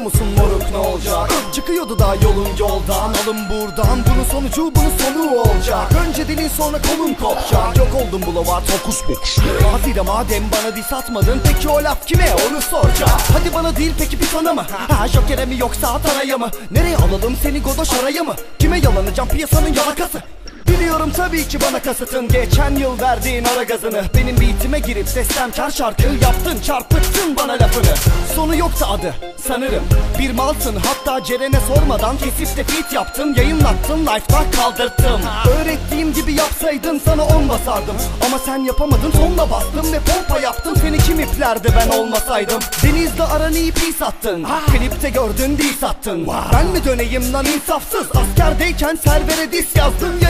musun moruk ne olacak? Çıkıyordu da yolun yoldan. Alın buradan bunun sonucu bunun sonu olacak. Önce dilin sonra kolun kopacak. Yok oldum bulavar tokus bokuş Hadi de madem bana dis atmadın Peki o laf kime? Onu soracağım. Hadi bana değil peki bir sana mı Ha jokere mi yoksa Atana'ya mı? Nereye alalım seni godoş araya mı? Kime yalanacağım piyasanın yalakası Biliyorum tabii ki bana kasıtın. Geçen yıl verdiğin ara gazını. Benim beatime girip destemkar şarkı. Yaptın çarpıttın bana lafını. Sonu yoksa adı sanırım Bir malsın. Hatta Ceren'e sormadan Kesip de feat yaptın. Yayınlattın Life'da kaldırttım Öğrettiğim gibi yapsaydın sana on basardım. Ama sen yapamadın sonla bastım Ve pompa yaptın. Seni kim iplerdi ben olmasaydım? Denizde aranı ipi sattın. Klipte gördün değil sattın Ben mi döneyim lan insafsız? Askerdeyken servere dis yazdın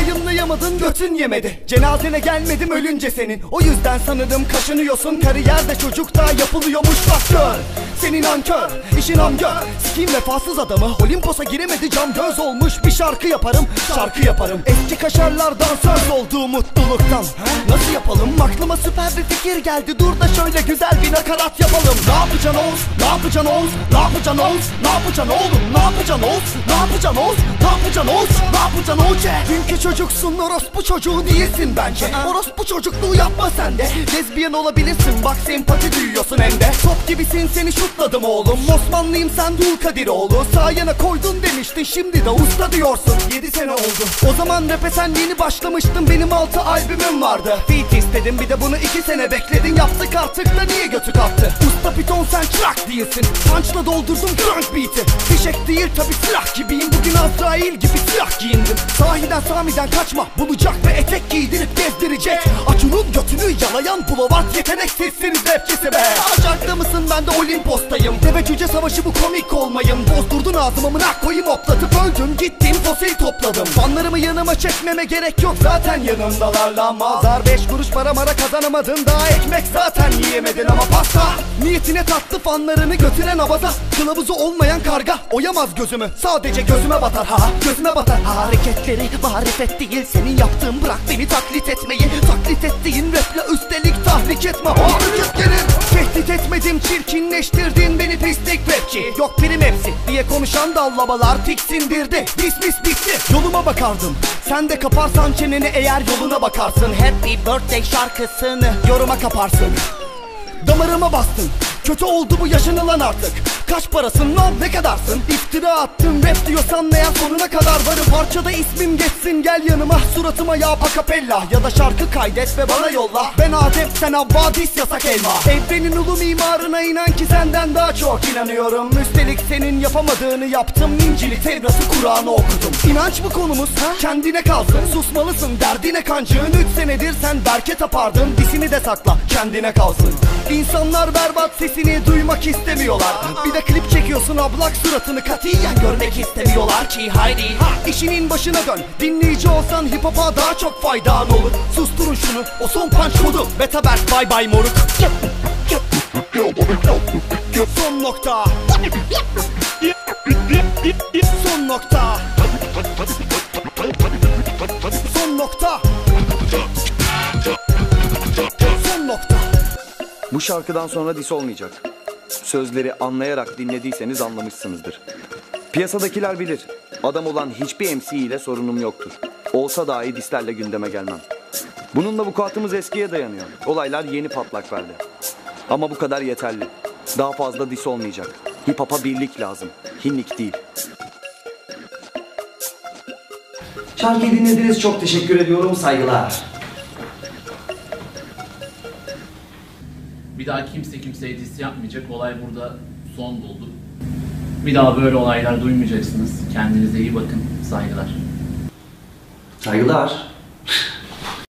Yayınlayamadın götün yemedi. Cenazene gelmedim ölünce senin. O yüzden sanırım kaşınıyorsun. Kariyerde çocuk da yapılıyormuş bak gör Senin ankör. İşin amgör. Sikiyim vefasız adamı. Olimpos'a giremedi cam göz olmuş. Bir şarkı yaparım şarkı yaparım. Eski kaşarlardan söz oldu mutluluktan. Nasıl yapalım? Aklıma süper bir fikir geldi. Dur da şöyle güzel bir nakarat yapalım. Ne yapacaksın Oğuz? Ne yapacaksın Oğuz? Ne yapacaksın Oğuz? Ne yapacaksın oğlum? Ne yapacaksın Oğuz? Ne yapacaksın Oğuz? Ne yapacaksın Oğuz? Ne yapacaksın Oğuz? Dünkü çocuksun orospu çocuğu değilsin bence. Orospu çocukluğu yapma sen de. Lezbiyen olabilirsin. Bak sempati duyuyorsun hem de. Top gibisin seni şutladım oğlum Osmanlıyım sen Dul Kadiroğlu. Sağ yana koydun demiştin şimdi de usta diyorsun. 7 sene oldu. O zaman rap'e sen yeni başlamıştın. Benim 6 albümüm vardı. Feat istedim bir de bunu 2 sene bekledin. Yaptık artık da niye götü kalktı Piton sen çırak değilsin. Punch'la doldurdum drunk beat'i. Fişek değil tabi silah gibiyim. Bugün Azrail gibi silah giyindim. Sahiden Sami'den kaçma Bulacak ve etek giydirip gezdirecek. Acun'un götünü yalayan bulavat Yeteneksizsiniz rapçisi be. Acakta mısın? Ben de Olimpos'tayım. Deve cüce savaşı bu komik olmayın Bozdurdun ağzıma mınak koyayım hoplatıp öldüm. Gittim fosil topladım. Fanlarımı yanıma çekmeme gerek yok Zaten yanımdalar lan. Mazar Beş kuruş para mara kazanamadın Daha ekmek zaten yiyemedin ama pasta Niyetine tattı fanlarını götüren abaza. Kılavuzu olmayan karga oyamaz gözümü. Sadece gözüme batar ha gözüme batar Hareketleri marifet değil senin yaptığın bırak beni taklit etmeyi. Taklit ettiğin raple üstelik tahrik etme. Hareketlerin Tehdit etmedim çirkinleştirdin beni pislik rapçi. Yok prim hepsi diye konuşan dallabalar tiksindirdi Pis pis bitti yoluma bakardım. Sen de kaparsan çeneni eğer yoluna bakarsın. Happy birthday şarkısını yoruma kaparsın. Damarıma bastın Kötü oldu bu yaşanılan artık Kaç parasın lan? Ne kadarsın? İftira attın rap diyorsan meğer sonuna kadar varım. Parçada ismim geçsin. Gel yanıma Suratıma yap akapella Ya da şarkı kaydet ve bana yolla. Ben Adem sen Havva dis yasak elma. Evrenin ulu mimarına inan ki senden daha çok inanıyorum. Üstelik senin yapamadığını yaptım. İncil'i Tevrat'ı Kur'an'ı okudum. İnanç mı konumuz ha? Kendine kalsın. Susmalısın derdine kancığın. Üç senedir sen berke tapardın. Disini de sakla kendine kalsın. İnsanlar berbat sesini duymak istemiyorlar. Bir de klip çekiyorsun ablak suratını katiyen görmek istemiyorlar ki haydi. İşinin başına dön. Dinleyici olsan hip hop'a daha çok faydan olur. Susturun şunu o son punch kodu Betaberk bay bay moruk. Son nokta. Son nokta. Son nokta. Son nokta. Bu şarkıdan sonra dis olmayacak. Sözleri anlayarak dinlediyseniz anlamışsınızdır. Piyasadakiler bilir. Adam olan hiçbir MC ile sorunum yoktur. Olsa dahi dislerle gündeme gelmem. Bununla vukuatımız eskiye dayanıyor. Olaylar yeni patlak verdi. Ama bu kadar yeterli. Daha fazla dis olmayacak. Hip hop'a birlik lazım. Hinlik değil. Şarkıyı dinlediniz çok teşekkür ediyorum saygılar. Bir daha kimse kimseye diss yapmayacak. Olay burada son buldu. Bir daha böyle olaylar duymayacaksınız. Kendinize iyi bakın. Saygılar. Saygılar.